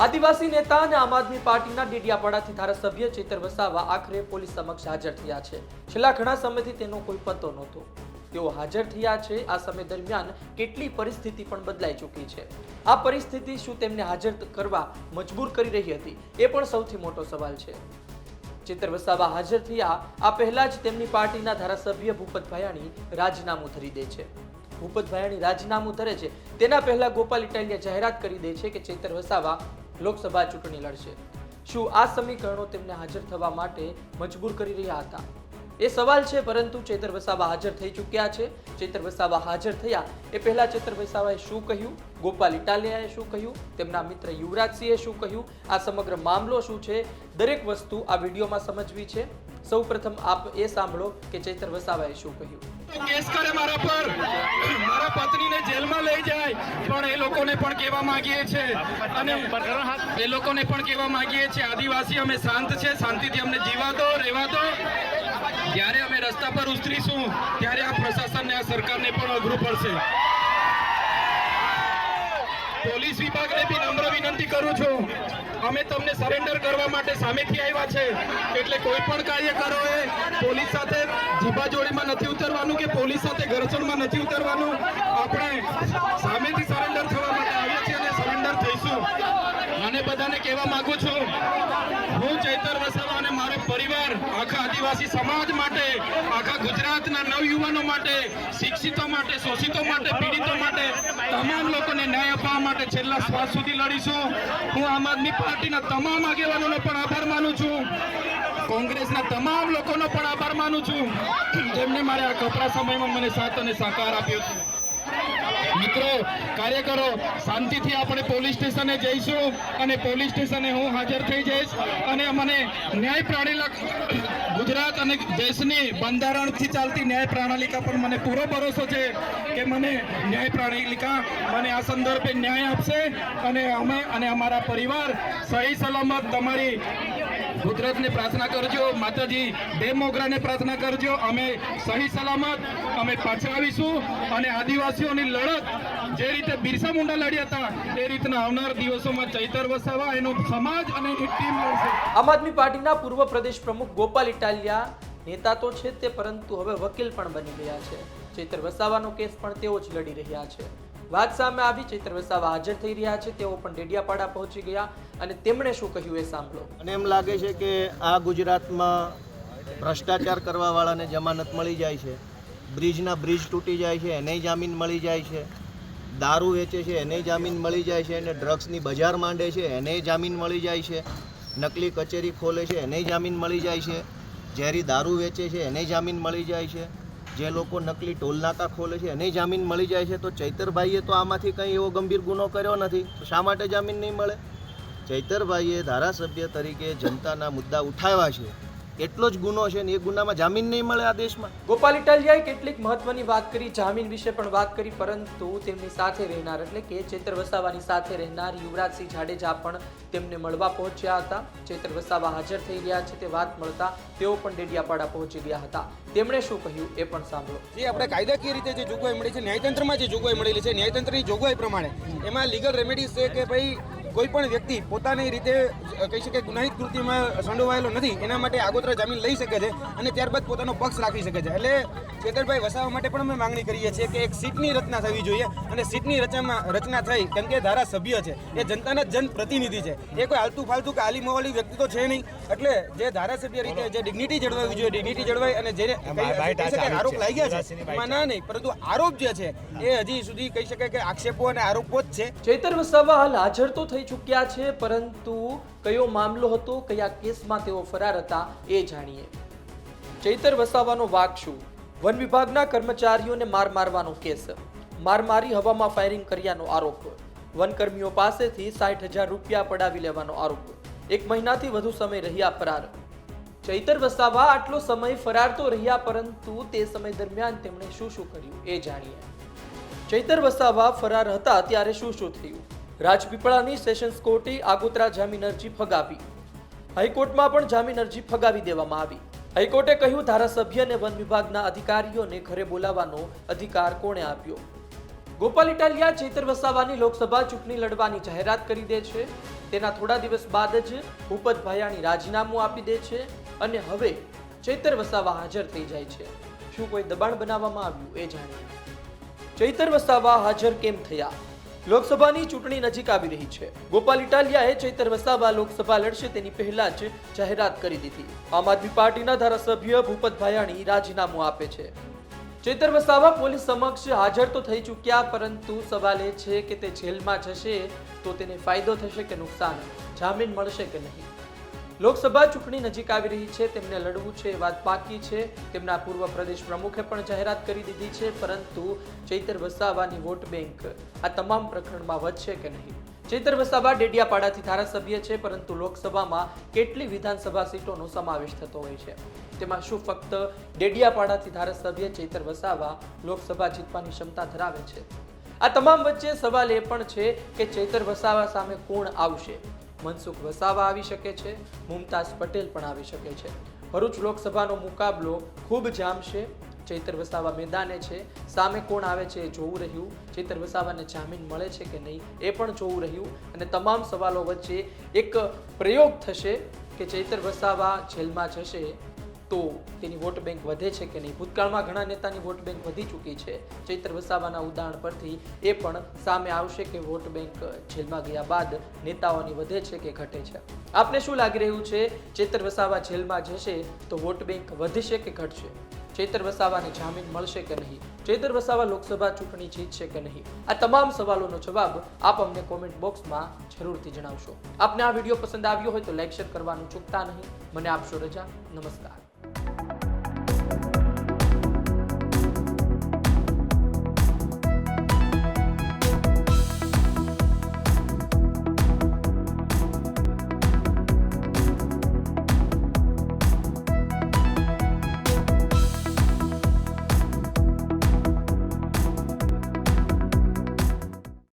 આદિવાસી નેતા અને આમ આદમી પાર્ટીના ડેડિયાપાડાથી ધારાસભ્ય ચેતર વસાવા આખરે પોલીસ સમક્ષ હાજર થયા છે. છેલ્લા ઘણા સમયથી તેનો કોઈ પત્તો નહોતો. તેઓ હાજર થયા છે. આ સમય દરમિયાન કેટલી પરિસ્થિતિ પણ બદલાઈ ચૂકી છે. આ પરિસ્થિતિ શું તેમને હાજર કરવા મજબૂર કરી રહી હતી? એ પણ સૌથી મોટો સવાલ છે. ચેતર વસાવા હાજર થયા, આ પહેલા જ તેમની પાર્ટીના ધારાસભ્ય ભૂપત ભાયાણી રાજીનામું ધરી દે છે. ભૂપત ભાયાણી રાજીનામું ધરે છે. તેના પહેલા ગોપાલ ઇટાલિયા જાહેરાત કરી દે છે કે ચેતર વસાવા લોકસભા ચૂંટણી લડશે. શું આ સમીકરણો તેમને હાજર થવા માટે મજબૂર કરી રહ્યા હતા? એ સવાલ છે, પરંતુ ચેતર વસાવા હાજર થઈ ચૂક્યા છે. ચેતર વસાવા હાજર થયા એ પહેલા ચેતર વસાવાએ શું કહ્યું? ગોપાલ ઇટાલિયાએ શું કહ્યું? તેમના મિત્ર યુવરાજસિંહે શું કહ્યું? આ સમગ્ર મામલો શું છે? દરેક વસ્તુ આ વિડીયોમાં સમજવી છે. સૌ પ્રથમ આપ એ સાંભળો કે ચેતર વસાવાએ શું કહ્યું? કેસ કરે મારા પર. મારા પત્નીને જેલમાં લઈ જાય, પણ એ લોકોને પણ કહેવા માંગીએ છે. અને એ લોકોને પણ કહેવા માંગીએ છે, આદિવાસી અમે શાંત છે, શાંતિથી અમને જીવા દો, રહેવા દો. જ્યારે અમે રસ્તા પર ઉતરીશું, ત્યારે આ પ્રશાસનને, આ સરકારને પણ અઘરું પડશે. પોલીસ વિભાગને વિનંતી કરું છું. અમે તમને સરેન્ડર કરવા માટે સામેથી આવ્યા છે. એટલે કોઈ પણ કાર્યકરોએ પોલીસ સાથે જીબાજોડીમાં નથી ઉતરવાનું કે પોલીસ સાથે ઘર્ષણમાં નથી ઉતરવાનું. આપણે આખા આદિવાસી સમાજ માટે, આખા ગુજરાતના નવયુવાનો માટે, શિક્ષિતો માટે, શોષિતો માટે, પીડિતો માટે તમામ લોકોને ન્યાય અપાવવા માટે છેલ્લા શ્વાસ સુધી લડીશું. હું આમ આદમી પાર્ટીના તમામ આગેવાનોનો પણ આભાર માનું છું. કોંગ્રેસના તમામ લોકોનો પણ આભાર માનું છું. જેમને મારે આ કપરા સમયમાં મને સાથ અને સહકાર આપ્યો છે. મિત્રો, કાર્યકરો, શાંતિથી આપણે પોલીસ સ્ટેશને જઈશું અને પોલીસ સ્ટેશને હું હાજર થઈ જઈશ અને મને ન્યાય પ્રણાલી ગુજરાત અને દેશની બંધારણથી ચાલતી ન્યાય પ્રણાલિકા પર મને પૂરો ભરોસો છે કે મને ન્યાય પ્રણાલિકા મને આ સંદર્ભે ન્યાય આપશે અને અમે અને અમારા પરિવાર સહી સલામત તમારી કુદરતને પ્રાર્થના કરજો, માતાજી બે મોગરાને પ્રાર્થના કરજો. અમે સહી સલામત, અમે પાછા આવીશું અને આદિવાસીઓની લડત જે રીતે બિરસા મુંડા લડ્યા હતા, એ રીતના આવનાર દિવસોમાં ચૈતર વસાવા, એનો સમાજ અને એની ટીમ લડશે. આમ આદમી પાર્ટીના પૂર્વ પ્રદેશ પ્રમુખ ગોપાલ ઇટાલિયા નેતા તો છે તે, પરંતુ હવે વકીલ પણ બની ગયા છે. ચૈતર વસાવાનો કેસ પણ તેઓ જ લડી રહ્યા છે. વાત સામે આવી, ચૈત્ર વસાવા હાજર થઈ રહ્યા છે. તેઓ પણ ડેડિયાપાડા પહોંચી ગયા અને તેમણે શું કહ્યું એ સાંભળો. અને એમ લાગે છે કે આ ગુજરાતમાં ભ્રષ્ટાચાર કરવાવાળાને જમાનત મળી જાય છે. બ્રિજના બ્રિજ તૂટી જાય છે, એને જામીન મળી જાય છે. દારૂ વેચે છે, એને જામીન મળી જાય છે અને ડ્રગ્સની બજાર માંડે છે, એને જામીન મળી જાય છે. નકલી કચેરી ખોલે છે, એને જામીન મળી જાય છે. ઝેરી દારૂ વેચે છે, એને જામીન મળી જાય છે. જે લોકો નકલી ટોલનાકા ખોલે છે, એને જામીન મળી જાય છે, તો ચૈતરભાઈએ તો આમાંથી કંઈ એવો ગંભીર ગુનો કર્યો નથી. તો શા માટે જામીન નહીં મળે? ચૈતરભાઈએ ધારાસભ્ય તરીકે જનતાના મુદ્દા ઉઠાવ્યા છે. એટલો જ ગુનો છે ને એ ગુનામાં જામીન નહીં મળે આ દેશમાં. ગોપાલ ઇટાલિયાએ કેટલીક મહત્વની વાત કરી જામીન વિશે પણ વાત કરી પરંતુ તેમની સાથે રહેનાર એટલે કે ચેતર વસાવાની સાથે રહેનાર યુવરાજસિંહ જાડેજા પણ તેમને મળવા પહોંચ્યા હતા. ચેતર વસાવા હાજર થઈ રહ્યા છે તે વાત મળતા તેઓ પણ ડેડિયાપાડા પહોંચી ગયા હતા. તેમણે શું કહ્યું એ પણ સાંભળો. જે આપણે કાયદાકીય રીતે જે જોગવાઈ મળી છે ન્યાયતંત્રમાં જે જોગવાઈ મળેલી છે ન્યાયતંત્રની જોગવાઈ પ્રમાણે એમાં લીગલ રેમેડીઝ છે કે ભાઈ કોઈ પણ વ્યક્તિ પોતાની રીતે કહી શકે ગુનાહિત કૃતિમાં સંડોવાયેલો નથી એના માટે આગોતરા જામીન લઈ શકે છે અને ત્યારબાદ પોતાનો પક્ષ રાખી શકે છે. એટલે ચેતરભાઈ વસાવા માટે પણ અમે માંગણી કરીએ છીએ કે એક સીટની રચના થવી જોઈએ અને સીટની રચનામાં રચના થઈ કેમ કે ધારાસભ્ય છે એ જનતાના જનપ્રતિનિધિ છે. એ કોઈ આલતુ ફાલતું કે આલી મોવાલી વ્યક્તિ તો છે નહીં. એટલે જે ધારાસભ્ય રીતે જે ડિગ્નિટી જળવાવી જોઈએ ડિગ્નિટી જળવાય અને જે આરોપ લાગ્યા છે એમાં ના નહીં પરંતુ આરોપ જે છે એ હજી સુધી કહી શકાય કે આક્ષેપો અને આરોપો જ છે. ચેતર વસાવા હાલ હાજર તો થઈ ચૂક્યા છે, પરંતુ કયો મામલો હતો, કયા કેસમાં તેઓ ફરાર હતા, એ જાણીએ. ચૈતર વસાવાનો વાક શું? વન વિભાગના કર્મચારીઓને માર મારવાનો કેસ. માર મારી હવામાં ફાયરિંગ કર્યાનો આરોપ. વનકર્મીઓ પાસેથી સાઠ હજાર રૂપિયા પડાવી લેવાનો આરોપ. એક મહિનાથી વધુ સમય રહ્યા ફરાર. ચૈતર વસાવા આટલો સમય ફરાર તો રહ્યા, પરંતુ તે સમય દરમિયાન તેમણે શું શું કર્યું, એ જાણીએ. ચૈતર વસાવા ફરાર હતા, ત્યારે શું શું થયું? રાજપીપળાની સેશન્સ કોર્ટે આગોતરા જામીન અરજી ફગાવી. હાઈકોર્ટમાં પણ જામીન અરજી ફગાવી દેવામાં આવી. હાઈકોર્ટે કહ્યું, ધારાસભ્ય અને વન વિભાગના અધિકારીઓને ઘરે બોલાવવાનો અધિકાર કોણે આપ્યો? ગોપાલ ઇટાલિયા ચૈતર વસાવાની લોકસભા ચૂંટણી લડવાની જાહેરાત કરી દે છે. તેના થોડા દિવસ બાદ જ ભૂપત ભાયાણી રાજીનામું આપી દે છે અને હવે ચૈતર વસાવા હાજર થઈ જાય છે. શું કોઈ દબાણ બનાવવામાં આવ્યું એ જાણીએ. ચૈતર વસાવા હાજર કેમ થયા? લોકસભાની ચૂંટણી નજીક આવી રહી છે. ગોપાલ ઇટાલિયાએ ચૈતર વસાવા લોકસભા લડશે તેની પહેલા જ જાહેરાત કરી દીધી. આમ આદમી પાર્ટીના ધારાસભ્ય ભૂપત ભાયાણી રાજીનામું આપે છે. ચૈતર વસાવા પોલીસ સમક્ષ હાજર તો થઈ ચૂક્યા, પરંતુ સવાલ એ છે કે તે જેલમાં જશે તો તેને ફાયદો થશે કે નુકસાન? જામીન મળશે કે નહીં? લોકસભા ચૂંટણી નજીક આવી રહી છે, તેમને લડવું છે એ વાત પાકી છે. તેમના પૂર્વ પ્રદેશ પ્રમુખે પણ જાહેરાત કરી દીધી છે, પરંતુ ચૈતર વસાવાની વોટ બેંક આ તમામ પ્રકરણમાં વધશે કે નહીં? ચૈતર વસાવા ડેડિયાપાડાથી ધારાસભ્ય છે, પરંતુ લોકસભામાં કેટલી વિધાનસભા સીટોનો સમાવેશ થતો હોય છે? તેમાં શું ફક્ત ડેડિયાપાડાથી ધારાસભ્ય ચૈતર વસાવા લોકસભા જીતવાની ક્ષમતા ધરાવે છે? આ તમામ વચ્ચે સવાલ એ પણ છે કે ચૈતર વસાવા સામે કોણ આવશે? મનસુખ વસાવા આવી શકે છે, મુમતાઝ પટેલ પણ આવી શકે છે. ભરૂચ લોકસભાનો મુકાબલો ખૂબ જામશે. ચૈતર વસાવા મેદાને છે. સામે કોણ આવે છે એ જોવું રહ્યું. ચૈતર વસાવાને જામીન મળે છે કે નહીં એ પણ જોવું રહ્યું. અને તમામ સવાલો વચ્ચે એક પ્રયોગ થશે કે ચૈતર વસાવા જેલમાં જશે તો તેની વોટ બેંક વધે છે કે નહીં? ભૂતકાળમાં ઘણા નેતાની વોટ બેંક વધી ચૂકી છે. ચૈત્ર વસાવાના ઉદાહરણ પરથી એ પણ સામે આવશે કે વોટ બેંક જેલમાં ગયા બાદ નેતાઓની વધે છે કે ઘટે છે. આપને શું લાગી રહ્યું છે? ચૈત્ર વસાવા જેલમાં જશે તો વોટ બેંક વધશે કે ઘટશે? ચૈતર વસાવાને જામીન મળશે કે નહીં? ચૈતર વસાવા લોકસભા ચૂંટણી જીતશે કે નહીં? આ તમામ સવાલોનો જવાબ આપ અમને કોમેન્ટ બોક્સમાં જરૂરથી જણાવશો. આપને આ વીડિયો પસંદ આવ્યો હોય તો લાઈક, શેર કરવાનું ચૂકતા નહીં. મને આપશો રજા. નમસ્કાર.